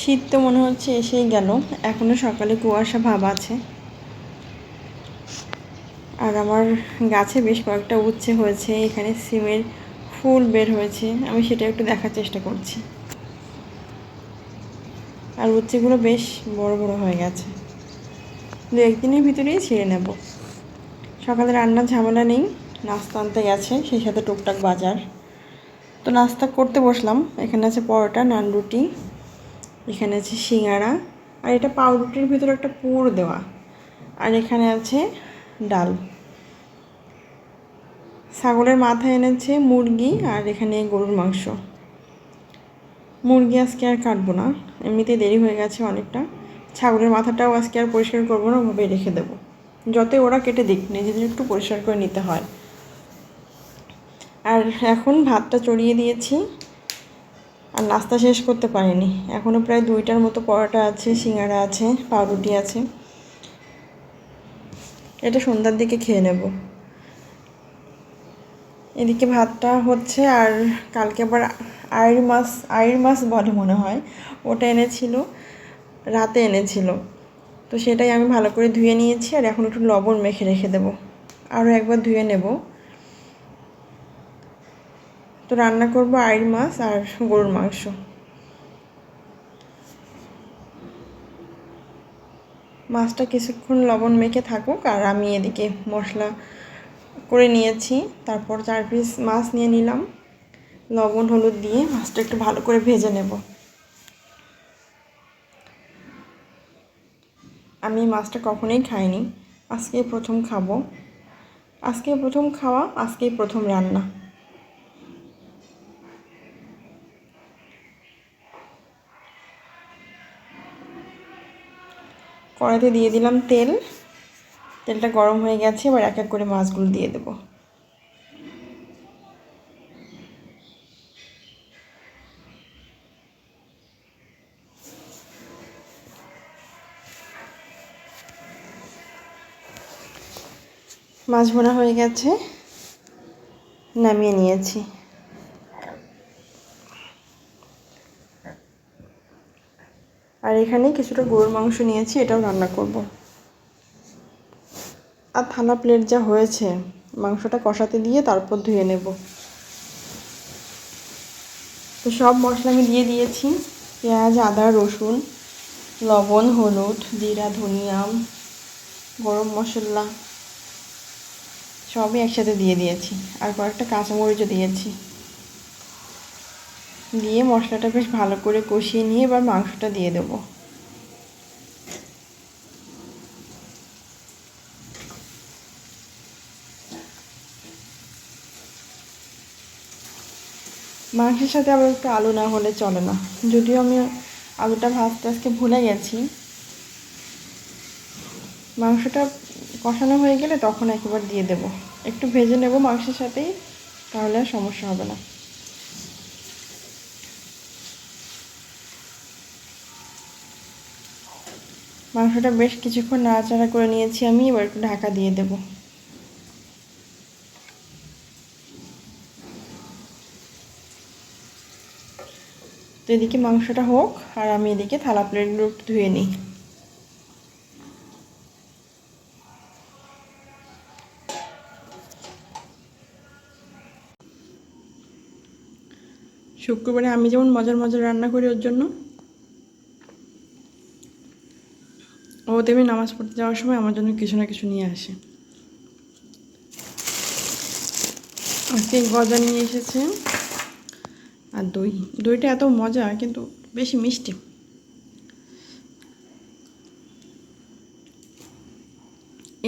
শীত তো মনে হচ্ছে এসেই গেল। এখনও সকালে কুয়াশা ভাব আছে। আর আমার গাছে বেশ কয়েকটা উচ্ছে হয়েছে, এখানে সিমের ফুল বের হয়েছে। আমি সেটা একটু দেখার চেষ্টা করছি। আর উচ্ছেগুলো বেশ বড় বড় হয়ে গেছে। দু একদিনের ভিতরেই ছেড়ে নেব। সকালে রান্নার ঝামেলা নেই, নাস্তা আনতে গেছে সেই সাথে টুকটাক বাজার। তো নাস্তা করতে বসলাম। এখানে আছে পরোটা, নান রুটি এখানে আছে সিঙ্গারা, আর এটা পাউরুটির ভিতরে একটা পুর দেওয়া। আর এখানে আছে ডাল। ছাগলের মাথা এনেছে মুরগি, আর এখানে গরুর মাংস। মুরগি আজকে আর কাটবো না এমনিতে দেরি হয়ে গেছে অনেকটা। ছাগলের মাথাটাও আজকে আর পরিষ্কার করব না ওভাবে রেখে দেবো। যতই ওরা কেটে দিক, নিজেদের একটু পরিষ্কার করে নিতে হয়। আর এখন ভাতটা চড়িয়ে দিয়েছি। আর নাস্তা শেষ করতে পারিনি। এখনও প্রায় দুইটার মতো পরোটা আছে, সিঙ্গারা আছে, পাউরুটি আছে। এটা সন্ধ্যার দিকে খেয়ে নেব। এদিকে ভাতটা হচ্ছে আর কালকে আবার আইর মাছ আইর মাছ বলে মনে হয়। ওটা এনেছিল, রাতে এনেছিল। তো সেটাই আমি ভালো করে ধুয়ে নিয়েছি আর এখন একটু লবণ মেখে রেখে দেবো। আরও একবার ধুয়ে নেব। তো রান্না করব আইর মাছ আর গরুর মাংস। মাছটা কিছুক্ষণ লবণ মেখে থাকুক আর আমি এদিকে মশলা করে নিয়েছি। তারপর চার পিস মাছ নিয়ে নিলাম। লবণ, হলুদ দিয়ে মাছটা একটু ভালো করে ভেজে নেব। আমি মাছটা কখনোই খাইনি। আজকে প্রথম খাব। আজকে প্রথম খাওয়া, আজকেই প্রথম রান্না। কড়াইতে দিয়ে দিলাম তেল। তেলটা গরম হয়ে গেছে, এবার এক এক করে মাছগুলো দিয়ে দেবো। মাছ ভোনা হয়ে গেছে, নামিয়ে নিয়েছি। আর এখানে কিছুটা গরুর মাংস নিয়েছি, এটাও রান্না করব। আর থালা প্লেট যা হয়েছে, মাংসটা কষাতে দিয়ে তারপর ধুয়ে নেব। তো সব মশলা আমি দিয়ে দিয়েছি, পেঁয়াজ, আদা, রসুন, লবণ, হলুদ, জিরা, ধনিয়া, গরম মশলা, সবই একসাথে দিয়ে দিয়েছি। আর কয়েকটা কাঁচামরিচও দিয়েছি। দিয়ে মশলাটা বেশ ভালো করে কষিয়ে নিয়ে এবার মাংসটা দিয়ে দেবো। মাংসের সাথে আবার একটু আলু না হলে চলে না। যদিও আমি আলুটা ভাজতে আজকে ভুলে গেছি। মাংসটা কষানো হয়ে গেলে তখন একবার দিয়ে দেব। একটু ভেজে নেব মাংসের সাথেই, তাহলে আর সমস্যা হবে না। মাংসটা বেশ কিছুক্ষণ নাড়াচাড়া করে নিয়েছি আমি, এবার একটু ঢাকা দিয়ে দেব। তো এদিকে মাংসটা হোক, আর আমি এদিকে থালা প্লেটগুলো একটু ধুয়ে নিই। শুক্রবারে আমি যেমন মজার মজার রান্না করি ওর জন্য ও দেবী নামাজ পড়তে যাওয়ার সময় আমার জন্য কিছু না কিছু নিয়ে আসে। আজকে গজা নিয়ে এসেছে আর দই। দইটা এত মজা, কিন্তু বেশি মিষ্টি।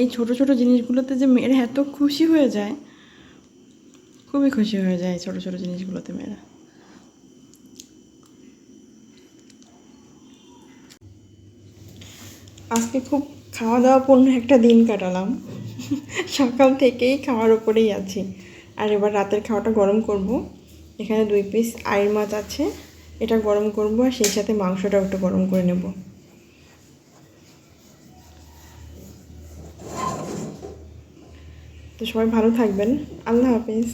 এই ছোট ছোট জিনিসগুলোতে যে মেয়েরা এত খুশি হয়ে যায়, খুবই খুশি হয়ে যায় ছোট ছোট জিনিসগুলোতে মেয়েরা। আজকে খুব খাওয়া দাওয়া পূর্ণ একটা দিন কাটালাম। সকাল থেকেই খাওয়ার ওপরেই আছি। আর এবার রাতের খাওয়াটা গরম করব। এখানে দুই পিস আইর মাছ আছে। এটা গরম করব আর সেই সাথে মাংসটাও একটু গরম করে নেব। তো সবাই ভালো থাকবেন। আল্লাহ হাফিজ।